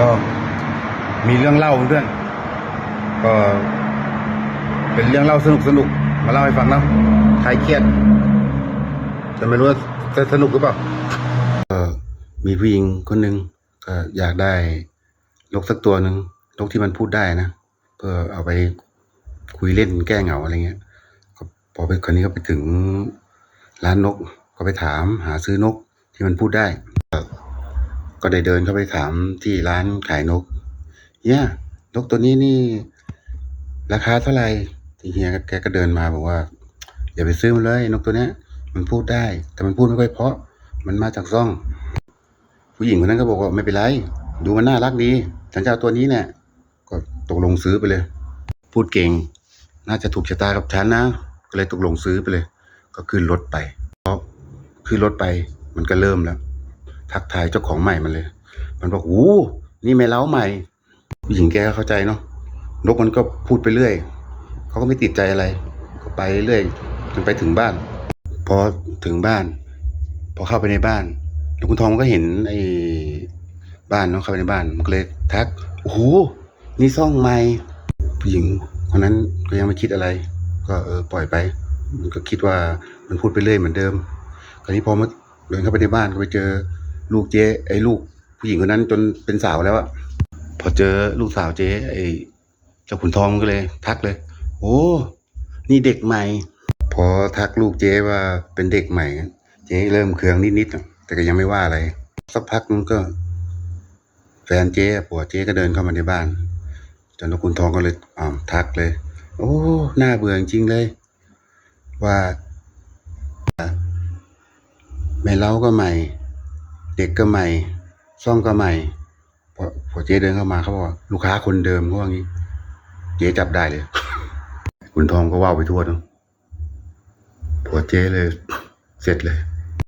ก็มีเรื่องเล่าเพื่อนก็เป็นเรื่องเล่าสนุกสนุกมาเล่าให้ฟังเนาะใครเครียดแต่ไม่รู้ว่าจะสนุกหรือเปล่าก็มีผู้หญิงคนหนึ่งก็อยากได้นกสักตัวหนึ่งนกที่มันพูดได้นะเพื่อเอาไปคุยเล่นแก้เหงาอะไรเงี้ยก็พอไปคนนี้ก็ไปถึงร้านนก ก็ไปถามหาซื้อนกที่มันพูดได้ ก็ได้เดินเข้าไปถามที่ร้านขายนกเนี่ยนกตัวนี้นี่ ราคาเท่าไหร่ที่เฮียแกก็เดินมาบอกว่า อย่าไปซื้อมันเลย นกตัวเนี้ย มันพูดได้ แต่มันพูดไม่ค่อยเพราะ มันมาจากซ่อง ผู้หญิงคนนั้นก็บอกว่าไม่เป็นไร ดูมันน่ารักดีฉันจะเอาตัวนี้เนี่ยก็ตกลงซื้อไปเลย พูดเก่ง น่าจะถูกชะตากับฉันนะ ก็เลยตกลงซื้อไปเลย ก็ขึ้นรถไปพอขึ้นรถไป มันก็เริ่มแล้ว ทักทายเจ้าของใหม่มันเลย มันบอกโอ้นี่แม่เล้าใหม่ผู้หญิงแกก็เข้าใจเนาะนกมันก็พูดไปเรื่อยเขาก็ไม่ติดใจอะไร ก็ไปเรื่อยจนไปถึงบ้าน พอถึงบ้าน พอเข้าไปในบ้านนกคุณทองมันก็เห็นไอ้บ้านเนาะเข้าไปในบ้านมันก็เลยทักโอ้โหนี่ซ่องใหม่ผู้หญิงคนนั้นก็ยังไม่คิดอะไร ก็เออปล่อยไป มันก็คิดว่ามันพูดไปเรื่อยเหมือนเดิมคราวนี้พอมาเดินเข้าไปในบ้านก็ไปเจอ ลูกเจ๊ไอ้ลูกผู้หญิงคนนั้นจนเป็นสาวแล้วอะพอเจอลูกสาวเจ๊ไอ้เจ้าขุนทองก็เลย ทักเลย โอ้นี่เด็กใหม่ พอทักลูกเจ๊ว่าเป็นเด็กใหม่ เจ๊เริ่มเคืองนิดๆแต่ก็ยังไม่ว่าอะไร สักพักนึงก็ แฟนเจ๊ผัวเจ๊ก็เดินเข้ามาในบ้าน จนนกขุนทองก็เลยอ่าทักเลย โอ้หน่าเบื่อจริงเลย ว่าแม่เล้าก็ใหม่ เด็กก็ใหม่ ซ่องก็ใหม่พอพอเจ๊เดินเข้ามาเขาบอกลูกค้าคนเดิมเขาว่างี้ เจ๊จับได้เลย คุณทองก็ว่าวไปทั่วเนาะพอเจ๊เลย เสร็จเลย